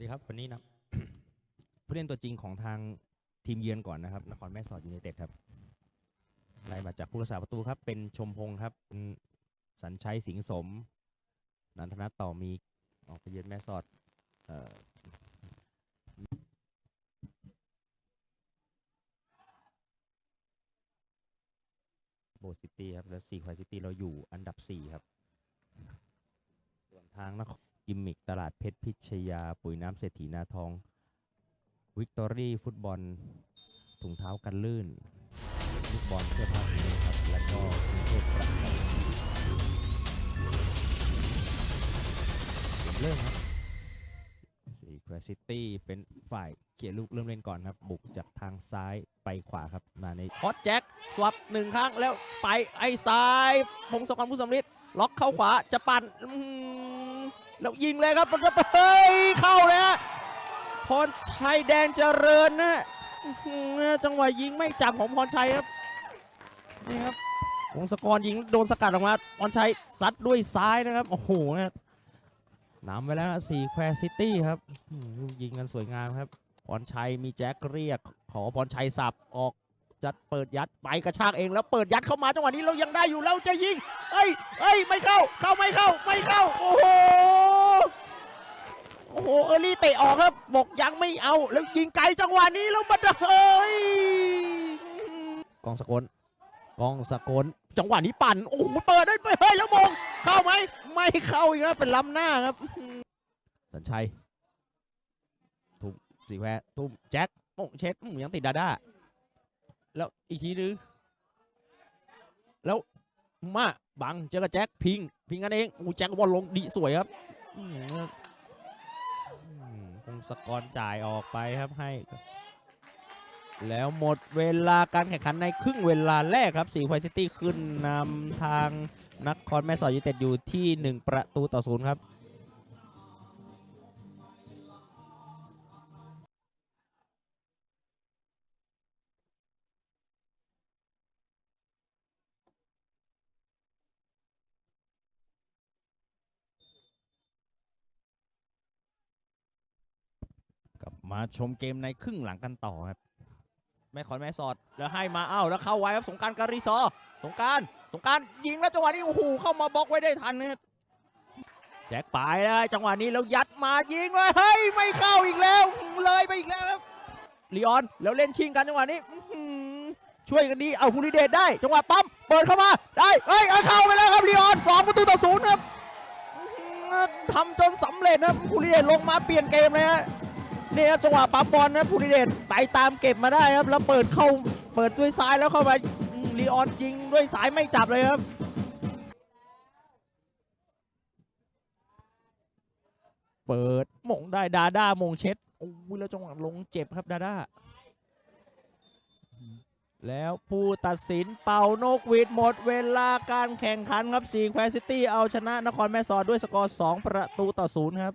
ดีครับ วันนี้นะผู้เล่นตัวจริงของทางทีมเยือนก่อนนะครับ นครแม่สอดยูไนเต็ดครับไล่มาจากผู้รักษาประตูครับ เป็นชมพงครับสัญชัยสิงสม นันทนัทต่อมีออกไปเยือนแม่สอดเอ่อโบสถ์ซิตี้ครับ แล้วสี่ควายซิตี้เราอยู่อันดับสี่ครับ ส่วนทางนคร กิมมิกตลาดเพชรพิชยา ปุ๋ยน้ำเศรษฐีนาทอง วิกตอรี่ฟุตบอล ถุงเท้ากันลื่นลูกบอลเสื้อผ้าสีครับ แล้วก็กรุงเทพประกันเริ่มครับสีแควซิตี้เป็นฝ่ายเขี่ยลูกเริ่มเล่นก่อนครับ บุกจากทางซ้ายไปขวาครับมาในฮอตแจ็คสวับหนึ่งครั้งแล้วไปไอ้ซ้ายพงศกรผู้สำลิดล็อกเข้าขวาจะปั่น แล้วยิงเลยครับมันก็เฮ้ยเข้าเลยฮะพรชัยแดนเจริญนะจังหวะยิงไม่จับของพรชัยครับนี่ครับวงศกรยิงโดนสกัดออกมาพรชัยซัดด้วยซ้ายนะครับโอ้โหนะนำไปแล้วนะสี่แควซิตี้ครับยิงกันสวยงามครับพรชัยมีแจ็คเรียก ขอพรชัยสับออกจัดเปิดยัดไปกระชากเองแล้วเปิดยัดเข้ามาจังหวะนี้เรายังได้อยู่แล้วจะยิงเอ้ยเอ้ยไม่เข้าเข้าไม่เข้าไม่เข้าโอ้โห อ้โหเออรี่เตะออกครับบอกยังไม่เอาแล้วยิงไกลจังหวะนี้แล้วบัดเฮ้ยกองสกลกองสกลจังหวะนี้ปั่นโอ้โหเปิดได้เฮ้ยแล้วมงเข้าไหมไม่เข้าอีกแล้วเป็นล้ำหน้าครับสัญชัยทุ่มสีแวร์ทุ่มแจ็คโอ้เช็ดอื้อยังติดดาด้าแล้วอีกทีนึงแล้วมาบังเจอกับแจ็คพิงพิงกันเองอูแจ็คบอลลงดีสวยครับอื้อหืออื สกอร์จ่ายออกไปครับให้ แล้วหมดเวลาการแข่งขันในครึ่งเวลาแรกครับสีควายซิตี้ขึ้นนำทางนักคอนแม่สอดยูเต็ดอยู่ที่ 1 ประตูต่อศูนย์ครับ มาชมเกมในครึ่งหลังกันต่อครับแม่ขอนแม่สอดแล้วให้มาเอ้าแล้วเข้าไว้ครับสงการการีซอสงการสงการยิงแล้วจังหวะนี้โอ้โหเข้ามาบล็อกไว้ได้ทันเนะครับแจ็คปลายแล้วจังหวะนี้แล้วยัดมายิงเลยเฮ้ยไม่เข้าอีกแล้วเลยไปอีกแล้วครับลีออนแล้วเล่นชิงกันจังหวะนี้ช่วยกันดีเอาฮูลิเดตได้ จังหวะปั๊มเปิดเข้ามาได้เฮ้ยเข้าไปแล้วครับลีออนสองประตูต่อศูนย์ครับทำจนสำเร็จนะฮูลิเดตลงมาเปลี่ยนเกมเลยฮะ นี่ครับจังหวะปั๊มบอลนะภูริเดชไปตามเก็บมาได้ครับแล้วเปิดเข้าเปิดด้วยซ้ายแล้วเข้าไปลีออนยิงด้วยสายไม่จับเลยครับเปิดมงได้ดาด้ามงเช็ดโอ้ยแล้วจังหวะลงเจ็บครับดาด้าแล้วผู้ตัดสินเป่านกหวีดหมดเวลาการแข่งขันครับสีแควซิตี้เอาชนะนครแม่สอดด้วยสกอร์ 2 ประตูต่อศูนย์ครับ